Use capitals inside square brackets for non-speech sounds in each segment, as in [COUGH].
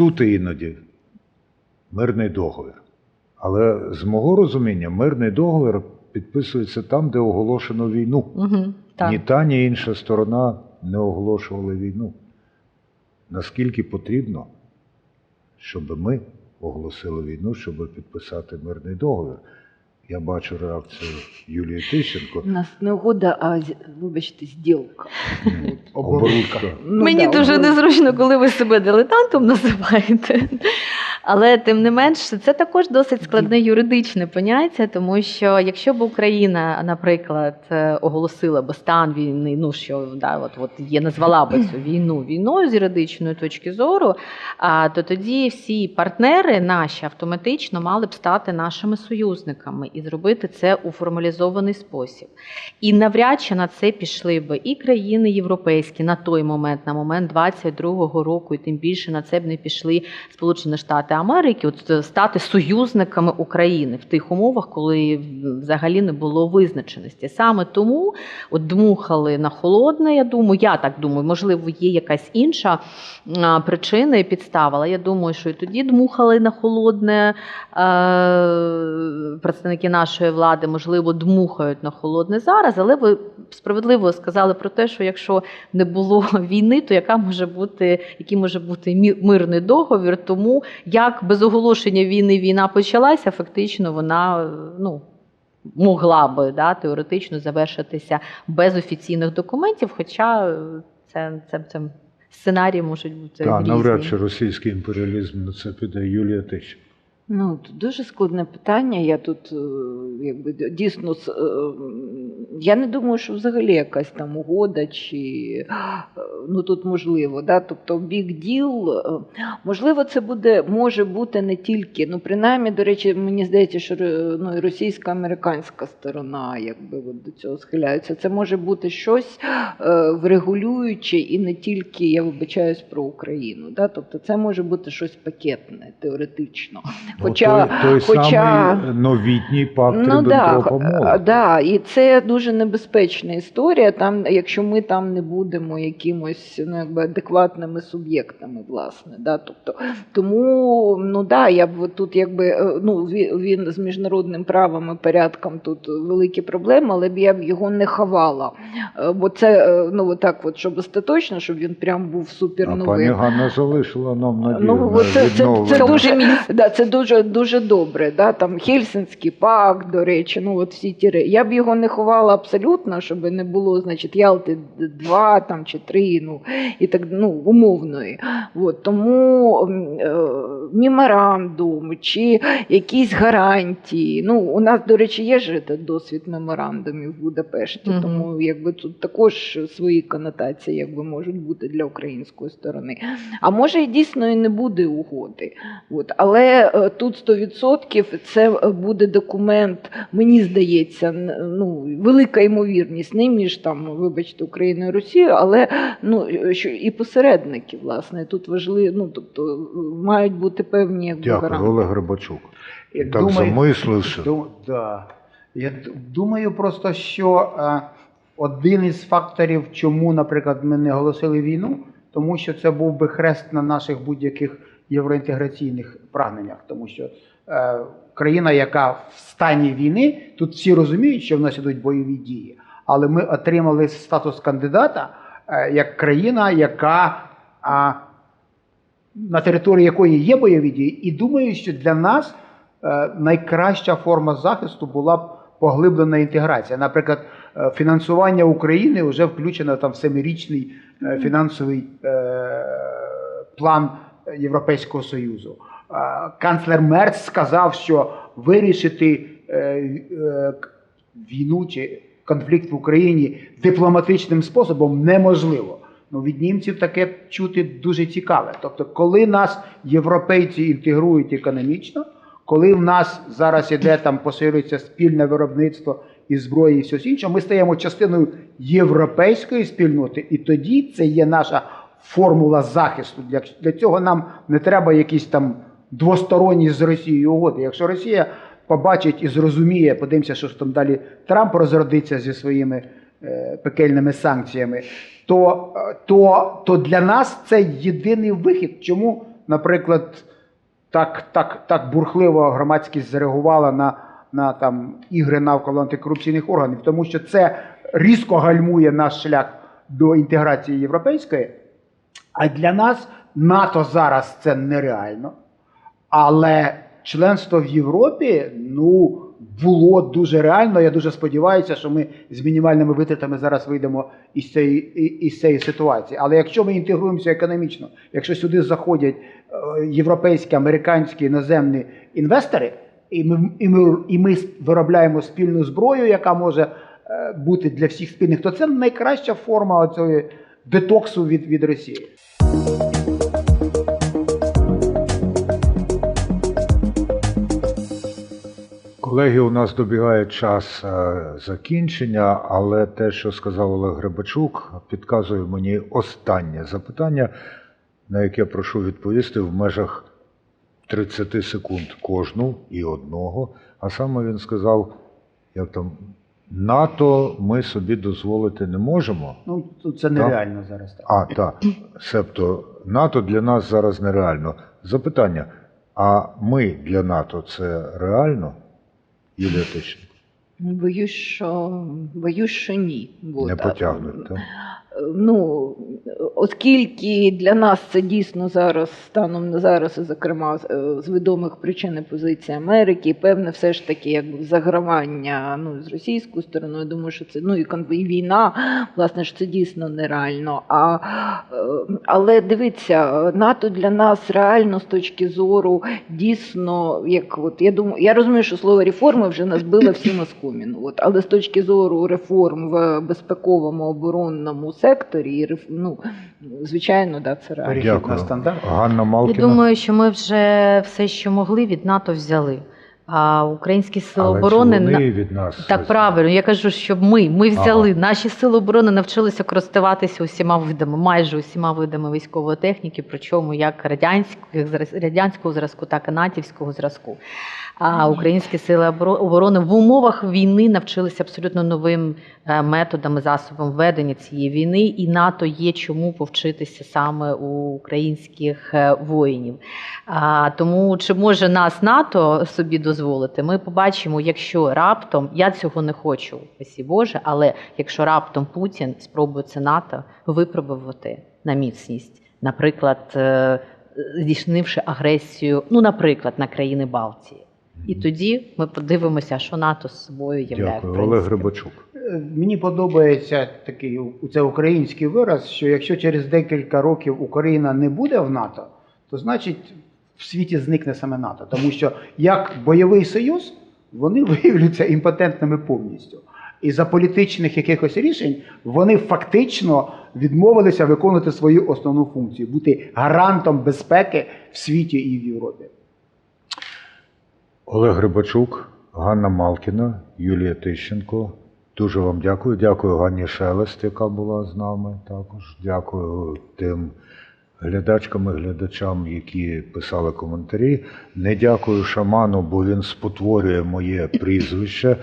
чути іноді мирний договір. Але з мого розуміння, мирний договір підписується там, де оголошено війну. Угу, так. Ні та, ні інша сторона не оголошували війну. Наскільки потрібно, щоб ми оголосили війну, щоб підписати мирний договір? Я бачу реакцію Юлії Тищенко. У нас не угода, а з- вибачте, зділка. Оборудка. Ну, Мені дуже незручно, коли ви себе дилетантом називаєте. Але тим не менш, це також досить складне юридичне поняття, тому що якщо б Україна, наприклад, е, оголосила би стан війни, ну що да, от, от є, назвала би цю війну війною з юридичної точки зору, а, то тоді всі партнери наші автоматично мали б стати нашими союзниками і зробити це у формалізований спосіб. І навряд чи на це пішли би і країни європейські на той момент, на момент 22-го року, і тим більше на це б не пішли Сполучені Штати Америки, от е, стати союзниками України в тих умовах, коли взагалі не було визначеності. Саме тому от дмухали на холодне. Я думаю, я так думаю, можливо, є якась інша причина і підстава. Але я думаю, що і тоді дмухали на холодне е, представники нашої влади, можливо, дмухають на холодне зараз. Але ви справедливо сказали про те, що якщо не було [LAUGHS] війни, то яка може бути, який може бути мирний договір? Тому як без оголошення війни війна почалася, фактично вона ну. Могла би да, теоретично завершитися без офіційних документів, хоча е, це, це, це сценарії можуть бути Так, різні. навряд чи російський імперіалізм на це піде Юлія Тищенко. Ну, дуже складне питання. Я тут е, якби дійсно е, я не думаю, що взагалі якась там угода чи е, ну тут можливо, да? тобто deal, е, можливо, це буде може бути не тільки, ну принаймні, до речі, мені здається, що ну, російська американська сторона якби от до цього схиляються. Це може бути щось врегулююче і не тільки я вибачаюсь про Україну. Да? Тобто це може бути щось пакетне теоретично. Хоча- Ну, той, той хоча- самий новітній пакт Ну да, Ріббентропа-Молотова. да, і це дуже небезпечна історія. Там, якщо ми там не будемо якимось ну, якби адекватними суб'єктами, власне. Да, тобто, тому ну да, я б тут якби е, ну він, з міжнародним правом і порядком тут великі проблеми, але б я б його не ховала. Е, Бо це е, ну отак, от щоб остаточно, щоб він прям був супер А пані Ганна залишила нам надію Ну, на от це- це- це відновлення. дуже Да, це дуже дуже добре. Да? Там Хельсинський пакт, до речі, ну от всі ті ре- Я б його не ховала абсолютно, щоб не було, значить, Ялти 2 там чи 3, ну і так ну умовної. От, тому е, меморандум чи якісь гарантії. Ну, у нас, до речі, є ж досвід меморандумів в Будапешті, Мгм. тому якби тут також свої конотації якби можуть бути для української сторони. А може і дійсно і не буде угоди. От. Але е, тут 100% це е, буде документ, мені здається, ну, велика ймовірність, не між там, вибачте, Україною і Росією, але ну, е, що і посередники, власне, тут важливі, ну, тобто е, мають бути певні якби, Дякую, гарантії. Олег Грибачук. Я Так замислився. Ду- да. Я думаю просто, що е, один із факторів, чому, наприклад, ми не оголосили війну, тому що це був би хрест на наших будь-яких євроінтеграційних прагненнях. Тому що е, країна, яка в стані війни, тут всі розуміють, що в нас ідуть бойові дії, але ми отримали статус кандидата е, як країна, яка. А, на території якої є бойові дії, і думаю, що для нас е, найкраща форма захисту була б поглиблена інтеграція. Наприклад, е, фінансування України вже включено там в семирічний е, фінансовий е, план Європейського Союзу. Е, Канцлер Мерц сказав, що вирішити е, е, війну чи конфлікт в Україні дипломатичним способом неможливо. Ну, від німців таке чути дуже цікаве. Тобто, коли нас європейці інтегрують економічно, коли в нас зараз іде там посилюється спільне виробництво і зброї, і все інше, ми стаємо частиною європейської спільноти, і тоді це є наша формула захисту. Для, цього нам не треба якісь там двосторонні з Росією угоди. Якщо Росія побачить і зрозуміє, подивимося, що ж там далі Трамп розродиться зі своїми е, пекельними санкціями, то, е, то, то для нас це єдиний вихід. Чому наприклад, так, так, так бурхливо громадськість зареагувала на, на там, ігри навколо антикорупційних органів, тому що це різко гальмує наш шлях до інтеграції європейської. А для нас НАТО зараз це нереально. Але членство в Європі ну, було дуже реально. Я дуже сподіваюся, що ми з мінімальними витратами зараз вийдемо із цієї, із цієї ситуації. Але якщо ми інтегруємося економічно, якщо сюди заходять е, європейські, американські іноземні інвестори, і ми, і, ми, і ми виробляємо спільну зброю, яка може е, бути для всіх спільних, то це найкраща форма оцього детоксу від, від Росії. Колеги, у нас добігає час е, закінчення, але те, що сказав Олег Гребачук, підказує мені останнє запитання, на яке прошу відповісти в межах 30 секунд кожну і одного. А саме він сказав, як там, НАТО ми собі дозволити не можемо. Ну, це нереально зараз. Так. А, так. Себто НАТО для нас зараз нереально. Запитання: а ми для НАТО це реально? Юлія Тищенко? Боюсь, що боюсь, що ні. От, Не потягнуть. так? Ну, оскільки для нас це дійсно зараз, станом на зараз, і зокрема з- е, відомих причин і позиції Америки, певне, все ж таки, якби загравання ну, з російською стороною, я думаю, що це ну і війна, власне ж це дійсно нереально. А, е, але дивіться, НАТО для нас реально з точки зору дійсно, як от я думаю, я розумію, що слово реформи вже нас било всім оскоміну. От, але з точки зору реформ в безпековому оборонному секторі, ну, звичайно, да, це реально. Дякую. Ганна Малкіна. Я думаю, що ми вже все, що могли, від НАТО взяли. А українські сили Але оборони чи вони від нас так щось- правильно. Я кажу, щоб ми, ми взяли. Ага. Наші сили оборони навчилися користуватися усіма видами, майже усіма видами військової техніки, причому як радянського, радянського зразку, так і натівського зразку. А українські сили оборони в умовах війни навчилися абсолютно новим е, методам і засобам ведення цієї війни, і НАТО є чому повчитися саме у українських е, воїнів. А, тому чи може нас НАТО собі дозволити? Ми побачимо, якщо раптом я цього не хочу, спасі Боже, але якщо раптом Путін спробує це НАТО випробувати на міцність, наприклад, е, здійснивши агресію, ну, наприклад, на країни Балтії. І тоді ми подивимося, що НАТО з собою являє. Дякую. Олег Грибачук. Е, Мені подобається такий у- це український вираз, що якщо через декілька років Україна не буде в НАТО, то значить в світі зникне саме НАТО. Тому що як бойовий союз вони [LAUGHS] виявляються імпотентними повністю. І за політичних якихось рішень вони фактично відмовилися виконувати свою основну функцію бути гарантом безпеки в світі і в Європі. Олег Грибачук, Ганна Малкіна, Юлія Тищенко. Дуже вам дякую. Дякую Ганні Шелест, яка була з нами також. Дякую тим глядачкам і глядачам, які писали коментарі. Не дякую шаману, бо він спотворює моє прізвище.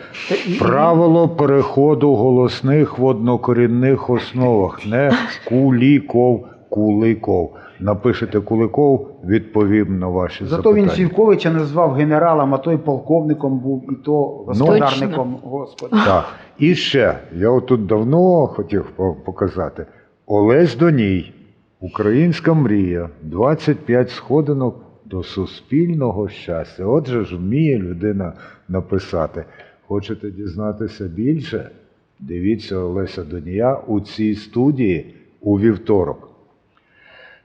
Правило переходу голосних в однокорінних основах. Не куліков, куликов. Напишете куликов, відповім на ваші Зато запитання. він Сівковича назвав генералом, а той полковником був, і то господарником. Господи. Так. І ще, я отут давно хотів показати. Олесь Доній, Українська мрія, 25 сходинок до суспільного щастя. Отже ж вміє людина написати. Хочете дізнатися більше? Дивіться Олеся Донія у цій студії у вівторок.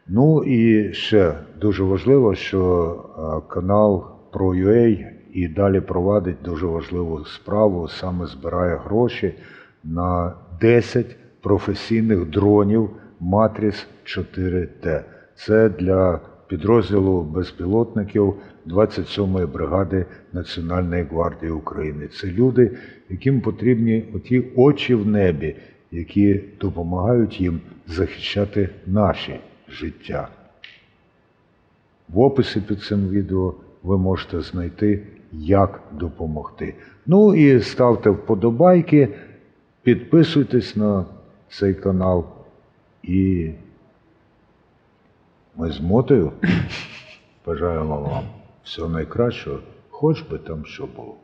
Ну і ще дуже важливо, що канал ProUA і далі провадить дуже важливу справу, саме збирає гроші на 10 професійних дронів Матріс 4Т. Це для підрозділу безпілотників 27-ї бригади Національної гвардії України. Це люди, яким потрібні оті очі в небі, які допомагають їм захищати наші життя. В описі під цим відео ви можете знайти, як допомогти. Ну і ставте вподобайки, підписуйтесь на цей канал. І ми з мотою [LAUGHS] Бажаємо вам всього найкращого, хоч би там що було.